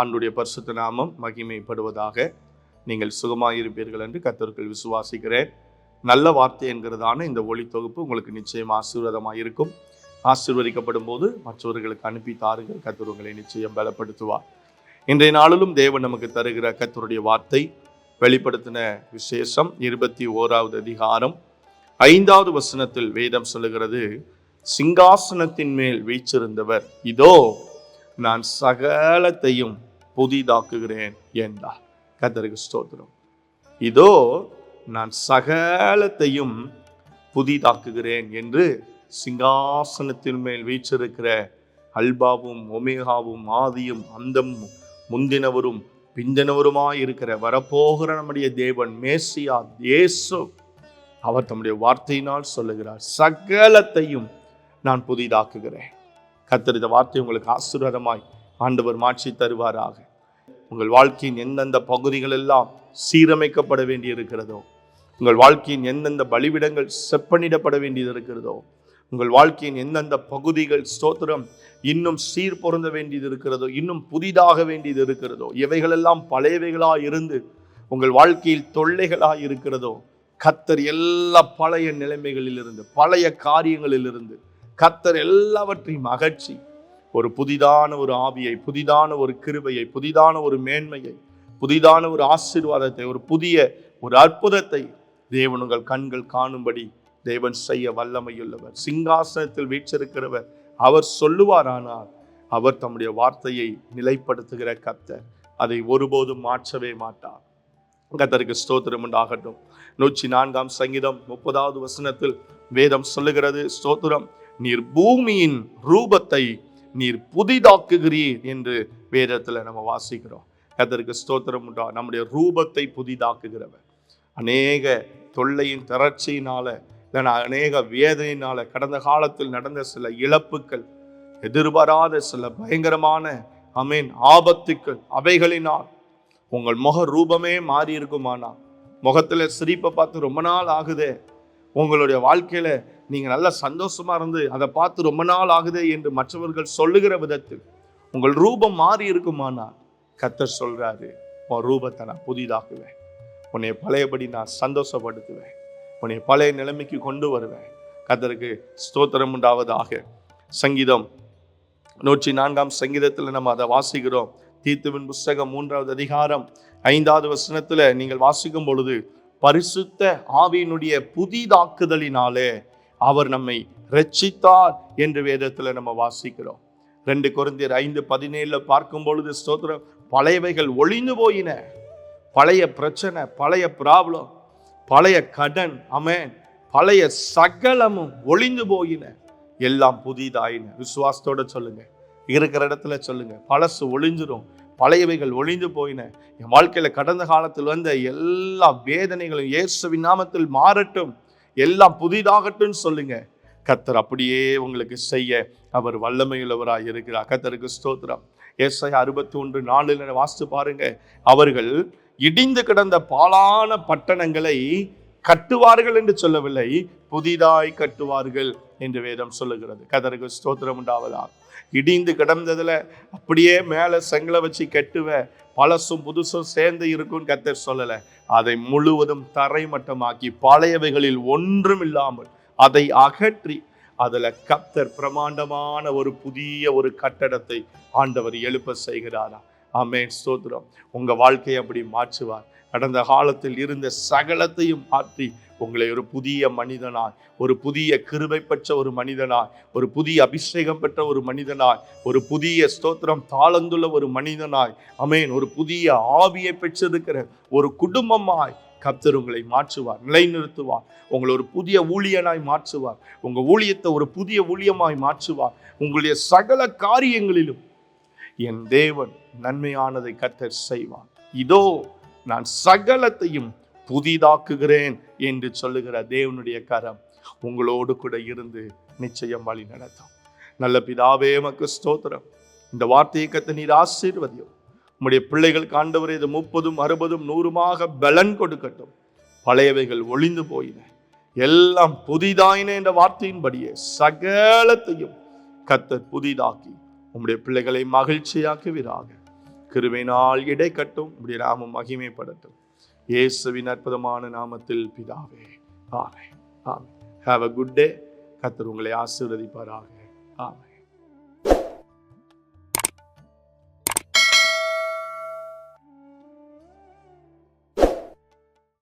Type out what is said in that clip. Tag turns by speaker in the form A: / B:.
A: ஆண்டுடைய பரிசுத்த நாமம் மகிமைப்படுவதாக நீங்கள் சுகமாயிருப்பீர்கள் என்று கத்தர்கள் விசுவாசிக்கிறேன். நல்ல வார்த்தை என்கிறதான இந்த ஒளி தொகுப்பு உங்களுக்கு நிச்சயம் ஆசீர்வாதமாக இருக்கும் ஆசீர்வதிக்கப்படும் போது மற்றவர்களுக்கு அனுப்பி தாருங்கள் கத்தர் உங்களை நிச்சயம் பலப்படுத்துவார். இன்றைய நாளிலும் தேவன் நமக்கு தருகிற கத்தருடைய வார்த்தை வெளிப்படுத்தின விசேஷம் இருபத்தி ஓராவது அதிகாரம். ஐந்தாவது வசனத்தில் வேதம் சொல்லுகிறது சிங்காசனத்தின் மேல் வீச்சிருந்தவர் இதோ நான் சகலத்தையும் புதிதாக்குகிறேன் என்றார். கத்தருக்கு ஸ்தோத்திரம். இதோ நான் சகலத்தையும் புதிதாக்குகிறேன் என்று சிங்காசனத்தின் மேல் வீச்சிருக்கிற அல்பாவும் ஒமேகாவும் ஆதியும் அந்தமும் முந்தினவரும் பிந்தினவருமாய் இருக்கிற வரப்போகிற நம்முடைய தேவன் மேசியா தேசு அவர் தம்முடைய வார்த்தையினால் சொல்லுகிறார் சகலத்தையும் நான் புதிதாக்குகிறேன். கத்தரித வார்த்தை உங்களுக்கு ஆசீர்வாதமாய் ஆண்டவர் மாற்றி தருவாராக. உங்கள் வாழ்க்கையின் எந்தெந்த பகுதிகள் எல்லாம் சீரமைக்கப்பட வேண்டி இருக்கிறதோ உங்கள் வாழ்க்கையின் எந்தெந்த பலிவிடங்கள் செப்பனிடப்பட வேண்டியது இருக்கிறதோ உங்கள் வாழ்க்கையின் எந்தெந்த பகுதிகள் ஸ்தோத்திரம் இன்னும் சீர் பொருந்த வேண்டியது இருக்கிறதோ இன்னும் புதிதாக வேண்டியது இருக்கிறதோ இவைகளெல்லாம் பழையவைகளாக இருந்து உங்கள் வாழ்க்கையில் தொல்லைகளாக இருக்கிறதோ கத்தர் எல்லா பழைய நிலைமைகளில் இருந்து பழைய காரியங்களில் இருந்து கத்தர் எல்லாவற்றையும் அகற்றி ஒரு புதிதான ஒரு ஆவியை புதிதான ஒரு கிருபையை புதிதான ஒரு மேன்மையை புதிதான ஒரு ஆசீர்வாதத்தை ஒரு புதிய ஒரு அற்புதத்தை தேவன் உங்கள் கண்கள் காணும்படி தேவன் செய்ய வல்லமையுள்ளவர். சிங்காசனத்தில் வீற்றிருக்கிறவர் அவர் சொல்லுவாரானால் அவர் தம்முடைய வார்த்தையை நிலைப்படுத்துகிற கத்தர் அதை ஒருபோதும் மாற்றவே மாட்டார். கத்தருக்கு ஸ்தோத்திரம் உண்டாகட்டும். நூற்றி நான்காம் சங்கீதம் முப்பதாவது வசனத்தில் வேதம் சொல்லுகிறது ஸ்தோத்திரம் நீர் பூமியின் ரூபத்தை நீர் புதிதாக்குகிறீர் என்று வேதத்தில் நம்ம வாசிக்கிறோம். அதற்கு ஸ்தோத்திரம் உண்டா? நம்முடைய ரூபத்தை புதிதாக்குகிறவர். அநேக தொல்லையின் திரட்சியினால இல்லைனா அநேக வேதனையினால கடந்த காலத்தில் நடந்த சில இழப்புகள் எதிர்பாராத சில பயங்கரமான அமீன் ஆபத்துக்கள் அவைகளினால் உங்கள் முக ரூபமே மாறி இருக்குமானா முகத்தில் சிரிப்பை பார்த்து ரொம்ப நாள் ஆகுதே உங்களுடைய வாழ்க்கையில நீங்கள் நல்ல சந்தோஷமாக இருந்து அதை பார்த்து ரொம்ப நாள் ஆகுதே என்று மற்றவர்கள் சொல்லுகிற விதத்தில் உங்கள் ரூபம் மாறி இருக்குமானால் கத்தர் சொல்கிறாரு உன் ரூபத்தை நான் புதிதாக்குவேன். உன்னை பழையபடி நான் சந்தோஷப்படுத்துவேன். உன்னை பழைய நிலைமைக்கு கொண்டு வருவேன். கத்தருக்கு ஸ்தோத்திரம் உண்டாவதாக. சங்கீதம் நூற்றி நான்காம் சங்கீதத்தில் நம்ம அதை வாசிக்கிறோம். தீர்த்துவின் புஸ்தகம் மூன்றாவது அதிகாரம் ஐந்தாவது வசனத்தில் நீங்கள் வாசிக்கும் பொழுது பரிசுத்த ஆவியினுடைய புதிதாக்குதலினாலே அவர் நம்மை ரட்சித்தார் என்று வேதத்தில் நம்ம வாசிக்கிறோம். ரெண்டு குறைந்தர் ஐந்து பதினேழில் பார்க்கும் பொழுது ஸ்தோத்திரம் பழையவைகள் ஒளிந்து போயின. பழைய பிரச்சனை பழைய ப்ராப்ளம் பழைய கடன் அமேன் பழைய சகலமும் ஒளிந்து போயின. எல்லாம் புதிதாயின. விசுவாசத்தோட சொல்லுங்க. இருக்கிற இடத்துல சொல்லுங்க. பழசு ஒளிஞ்சிரும் பழையவைகள் ஒளிந்து போயின. என் வாழ்க்கையில கடந்த காலத்தில் வந்த எல்லா வேதனைகளும் இயேசுவின் நாமத்தில் மாறட்டும். எல்லாம் புதிதாகட்டும் சொல்லுங்க. கத்தர் அப்படியே உங்களுக்கு செய்ய அவர் வல்லமையுள்ளவராக இருக்கிறார். கத்தருக்கு ஸ்தோத்திரம். எஸ்ஐ அறுபத்தி ஒன்று நாலுல வாசித்து பாருங்க. அவர்கள் இடிந்து கிடந்த பாலான பட்டணங்களை கட்டுவார்கள் என்று சொல்லவில்லை. புதிதாய் கட்டுவார்கள். என்று வேதம் சொல்லுகிறது. கதருக்கு ஸ்தோத்திரம் உண்டாவதா இடிந்து கிடந்ததில் அப்படியே மேலே செங்கலை வச்சு கட்டுவ பழசும் புதுசும் சேர்ந்து இருக்கும்னு கத்தர் சொல்லலை. அதை முழுவதும் தரைமட்டமாக்கி பழையவைகளில் ஒன்றும் இல்லாமல் அதை அகற்றி அதில் கத்தர் பிரமாண்டமான ஒரு புதிய ஒரு கட்டடத்தை ஆண்டவர் எழுப்ப செய்கிறாரா. ஆமென் ஸ்தோத்திரம். உங்கள் வாழ்க்கையை அப்படி மாற்றுவார். கடந்த காலத்தில் இருந்த சகலத்தையும் மாற்றி உங்களை ஒரு புதிய மனிதனாய் ஒரு புதிய கிருபை பெற்ற ஒரு மனிதனாய் ஒரு புதிய அபிஷேகம் பெற்ற ஒரு மனிதனாய் ஒரு புதிய ஸ்தோத்திரம் தாளந்துள்ள ஒரு மனிதனாய் அமேன் ஒரு புதிய ஆவியை பெற்றிருக்கிற ஒரு குடும்பமாய் கர்த்தர் உங்களை மாற்றுவார் நிலைநிறுத்துவார். உங்களை ஒரு புதிய ஊழியனாய் மாற்றுவார். உங்கள் ஊழியத்தை ஒரு புதிய ஊழியமாய் மாற்றுவார். உங்களுடைய சகல காரியங்களிலும் என் தேவன் நன்மையானதை கர்த்தர் செய்வார். இதோ நான் சகலத்தையும் புதிதாக்குகிறேன் என்று சொல்லுகிற தேவனுடைய கரம் உங்களோடு கூட இருந்து நிச்சயம் வழி நடத்தும். நல்ல பிதாவே மக்கு ஸ்தோத்திரம். இந்த வார்த்தையை கத்த நீர் ஆசீர்வதியும். உம்முடைய பிள்ளைகள் காண்டவர் இது முப்பதும் அறுபதும் நூறுமாக பலன் கொடுக்கட்டும். பழையவைகள் ஒளிந்து போயின. எல்லாம் புதிதாயின என்ற வார்த்தையின்படியே சகலத்தையும் கத்தர் புதிதாக்கி உம்முடைய பிள்ளைகளை மகிழ்ச்சியாக்குவீராக. கிருபையினால் இடை கட்டும் இப்படி நாமம் மகிமைப்படட்டும் இயேசுவின் அற்புதமான நாமத்தில் பிதாவே ஆமே ஆமே ஹாவ் அ குட் டே கத்தர் உங்களை ஆசீர்வதிப்பாராக. ஆமே